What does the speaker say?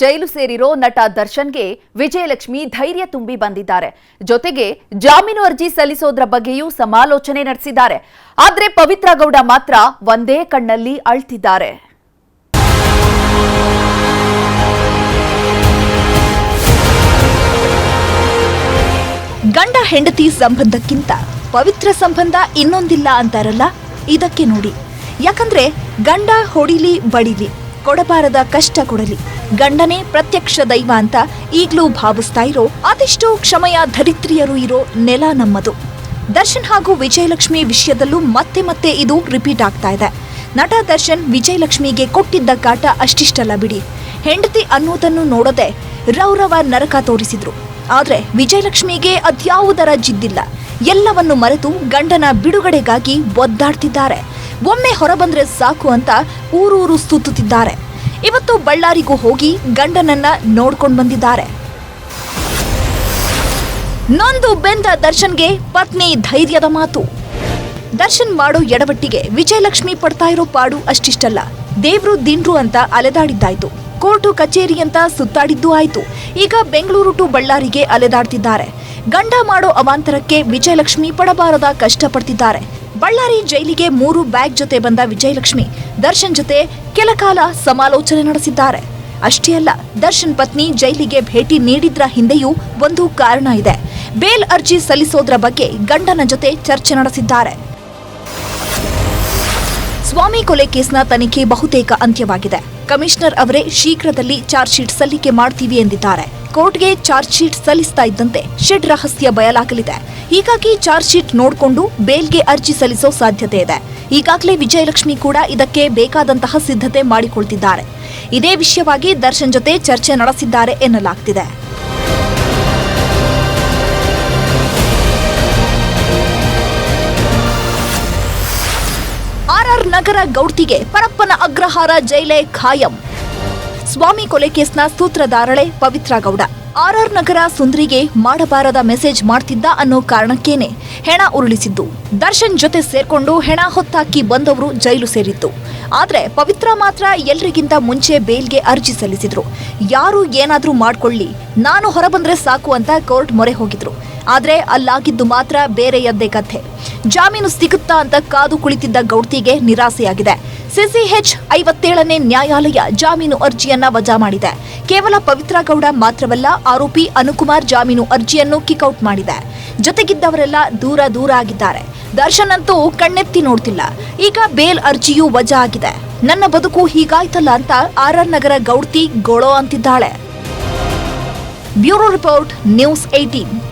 ಜೈಲು ಸೇರಿರೋ ನಟ ದರ್ಶನ್ಗೆ ವಿಜಯಲಕ್ಷ್ಮಿ ಧೈರ್ಯ ತುಂಬಿ ಬಂದಿದ್ದಾರೆ. ಜೊತೆಗೆ ಜಾಮೀನು ಅರ್ಜಿ ಸಲ್ಲಿಸೋದ್ರ ಬಗ್ಗೆಯೂ ಸಮಾಲೋಚನೆ ನಡೆಸಿದ್ದಾರೆ. ಆದ್ರೆ ಪವಿತ್ರ ಗೌಡ ಮಾತ್ರ ಒಂದೇ ಕಣ್ಣಲ್ಲಿ ಅಳ್ತಿದ್ದಾರೆ. ಗಂಡ ಹೆಂಡತಿ ಸಂಬಂಧಕ್ಕಿಂತ ಪವಿತ್ರ ಸಂಬಂಧ ಇನ್ನೊಂದಿಲ್ಲ ಅಂತಾರಲ್ಲ? ಇದಕ್ಕೆ ನೋಡಿ. ಯಾಕಂದ್ರೆ ಗಂಡ ಹೊಡಿಲಿ, ಬಡಿಲಿ. ಕೊಡಬಾರದ ಕಷ್ಟ ಕೊಡಲಿ. ಗಂಡನೇ ಪ್ರತ್ಯಕ್ಷ ದೈವ ಅಂತ ಈಗ್ಲೂ ಭಾವಿಸ್ತಾ ಇರೋ, ಅದೆಷ್ಟೋ ಕ್ಷಮೆಯ ಧರಿತ್ರಿಯರು ಇರೋ ನೆಲ ನಮ್ಮದು. ದರ್ಶನ್ ಹಾಗೂ ವಿಜಯಲಕ್ಷ್ಮಿ ವಿಷಯದಲ್ಲೂ ಮತ್ತೆ ಮತ್ತೆ ಇದು ರಿಪೀಟ್ ಆಗ್ತಾ ಇದೆ. ನಟ ದರ್ಶನ್ ವಿಜಯಲಕ್ಷ್ಮಿಗೆ ಕೊಟ್ಟಿದ್ದ ಕಾಟ ಅಷ್ಟಿಷ್ಟಲ್ಲ ಬಿಡಿ. ಹೆಂಡತಿ ಅನ್ನೋದನ್ನು ನೋಡದೆ ರೌರವ ನರಕ ತೋರಿಸಿದ್ರು. ಆದ್ರೆ ವಿಜಯಲಕ್ಷ್ಮಿಗೆ ಅದ್ಯಾವುದರ ಜಿದ್ದಿಲ್ಲ. ಎಲ್ಲವನ್ನು ಮರೆತು ಗಂಡನ ಬಿಡುಗಡೆಗಾಗಿ ಒದ್ದಾಡ್ತಿದ್ದಾರೆ. ಒಮ್ಮೆ ಹೊರಬಂದ್ರೆ ಸಾಕು ಅಂತ ಊರೂರು ಸುತ್ತುತ್ತಿದ್ದಾರೆ ಇವತ್ತು ಬಳ್ಳಾರಿಗೂ ಹೋಗಿ ಗಂಡನನ್ನ ನೋಡ್ಕೊಂಡು ಬಂದಿದ್ದಾರೆ. ನೊಂದು ಬೆಂದ ದರ್ಶನ್ಗೆ ಪತ್ನಿ ಧೈರ್ಯದ ಮಾತು. ದರ್ಶನ್ ಮಾಡೋ ಎಡವಟ್ಟಿಗೆ ವಿಜಯಲಕ್ಷ್ಮಿ ಪಡ್ತಾ ಇರೋ ಪಾಡು ಅಷ್ಟಿಷ್ಟಲ್ಲ. ದೇವ್ರು ದಿಂಡ್ರು ಅಂತ ಅಲೆದಾಡಿದ್ದಾಯ್ತು. ಕೋರ್ಟು ಕಚೇರಿ ಅಂತ ಸುತ್ತಾಡಿದ್ದು ಆಯ್ತು. ಈಗ ಬೆಂಗಳೂರು ಟು ಬಳ್ಳಾರಿಗೆ ಅಲೆದಾಡ್ತಿದ್ದಾರೆ. ಗಂಡ ಮಾಡೋ ಅವಾಂತರಕ್ಕೆ ವಿಜಯಲಕ್ಷ್ಮಿ ಪಡಬಾರದ ಕಷ್ಟಪಡ್ತಿದ್ದಾರೆ. ಬಳ್ಳಾರಿ ಜೈಲಿಗೆ ಮೂರು ಬ್ಯಾಗ್ ಜೊತೆ ಬಂದ ವಿಜಯಲಕ್ಷ್ಮಿ ದರ್ಶನ್ ಜೊತೆ ಕೆಲ ಕಾಲ ಸಮಾಲೋಚನೆ ನಡೆಸಿದ್ದಾರೆ. ಅಷ್ಟೇ ಅಲ್ಲ, ದರ್ಶನ್ ಪತ್ನಿ ಜೈಲಿಗೆ ಭೇಟಿ ನೀಡಿದ್ರ ಹಿಂದೆಯೂ ಒಂದು ಕಾರಣ ಇದೆ. ಬೇಲ್ ಅರ್ಜಿ ಸಲ್ಲಿಸೋದ್ರ ಬಗ್ಗೆ ಗಂಡನ ಜೊತೆ ಚರ್ಚೆ ನಡೆಸಿದ್ದಾರೆ. ಸ್ವಾಮಿ ಕೊಲೆ ಕೇಸ್ನ ತನಿಖೆ ಬಹುತೇಕ ಅಂತ್ಯವಾಗಿದೆ. ಕಮಿಷನರ್ ಅವರೇ ಶೀಘ್ರದಲ್ಲಿ ಚಾರ್ಜ್ ಶೀಟ್ ಸಲ್ಲಿಕೆ ಮಾಡ್ತೀವಿ ಎಂದಿದ್ದಾರೆ. ಕೋರ್ಟ್ಗೆ ಚಾರ್ಜ್ ಶೀಟ್ ಸಲ್ಲಿಸ್ತಾ ಇದ್ದಂತೆ ಶೆಡ್ ರಹಸ್ಯ ಬಯಲಾಗಲಿದೆ. ಹೀಗಾಗಿ ಚಾರ್ಜ್ ಶೀಟ್ ನೋಡಿಕೊಂಡು ಬೇಲ್ಗೆ ಅರ್ಜಿ ಸಲ್ಲಿಸೋ ಸಾಧ್ಯತೆ ಇದೆ. ಈಗಾಗಲೇ ವಿಜಯಲಕ್ಷ್ಮಿ ಕೂಡ ಇದಕ್ಕೆ ಬೇಕಾದಂತಹ ಸಿದ್ಧತೆ ಮಾಡಿಕೊಳ್ತಿದ್ದಾರೆ. ಇದೇ ವಿಷಯವಾಗಿ ದರ್ಶನ್ ಜೊತೆ ಚರ್ಚೆ ನಡೆಸಿದ್ದಾರೆ ಎನ್ನಲಾಗ್ತಿದೆ. ಆರ್ಆರ್ ನಗರ ಗೌಡ್ತಿಗೆ ಪರಪ್ಪನ ಅಗ್ರಹಾರ ಜೈಲೆ ಖಾಯಂ. ಸ್ವಾಮಿ ಕೊಲೆ ಕೇಸ್ನ ಸೂತ್ರಧಾರಳೆ ಪವಿತ್ರ ಗೌಡ. ಆರ್ಆರ್ ನಗರ ಸುಂದ್ರಿಗೆ ಮಾಡಬಾರದ ಮೆಸೇಜ್ ಮಾಡ್ತಿದ್ದ ಅನ್ನೋ ಕಾರಣಕ್ಕೇನೆ ಹೆಣ ಉರುಳಿಸಿದ್ದು. ದರ್ಶನ್ ಜೊತೆ ಸೇರ್ಕೊಂಡು ಹೆಣ ಹೊತ್ತಾಕಿ ಬಂದವರು ಜೈಲು ಸೇರಿತ್ತು ಆದ್ರೆ ಪವಿತ್ರ ಮಾತ್ರ ಎಲ್ರಿಗಿಂತ ಮುಂಚೆ ಬೇಲ್ಗೆ ಅರ್ಜಿ ಸಲ್ಲಿಸಿದ್ರು. ಯಾರು ಏನಾದ್ರೂ ಮಾಡ್ಕೊಳ್ಳಿ, ನಾನು ಹೊರಬಂದ್ರೆ ಸಾಕು ಅಂತ ಕೋರ್ಟ್ ಮೊರೆ ಹೋಗಿದ್ರು. ಆದ್ರೆ ಅಲ್ಲಾಗಿದ್ದು ಮಾತ್ರ ಬೇರೆಯದ್ದೇ ಕಥೆ. ಜಾಮೀನು ಸಿಗುತ್ತಾ ಅಂತ ಕಾದು ಕುಳಿತಿದ್ದ ಗೌಡ್ತಿಗೆ ನಿರಾಸೆಯಾಗಿದೆ. ಸಿಸಿಎಚ್ ಐವತ್ತೇಳನೇ ನ್ಯಾಯಾಲಯ ಜಾಮೀನು ಅರ್ಜಿಯನ್ನ ವಜಾ ಮಾಡಿದೆ. ಕೇವಲ ಪವಿತ್ರ ಗೌಡ ಮಾತ್ರವಲ್ಲ, ಆರೋಪಿ ಅನುಕುಮಾರ್ ಜಾಮೀನು ಅರ್ಜಿಯನ್ನು ಕಿಕ್ಔಟ್ ಮಾಡಿದೆ. ಜೊತೆಗಿದ್ದವರೆಲ್ಲ ದೂರ ದೂರ ಆಗಿದ್ದಾರೆ. ದರ್ಶನ್ ಅಂತೂ ಕಣ್ಣೆತ್ತಿ ನೋಡ್ತಿಲ್ಲ. ಈಗ ಬೇಲ್ ಅರ್ಜಿಯೂ ವಜಾ ಆಗಿದೆ. ನನ್ನ ಬದುಕು ಹೀಗಾಯ್ತಲ್ಲ ಅಂತ ಆರ್ ಆರ್ ನಗರ ಗೌಡ್ತಿ ಗೊಳೋ ಅಂತಿದ್ದಾಳೆ. Bureau report, news eighteen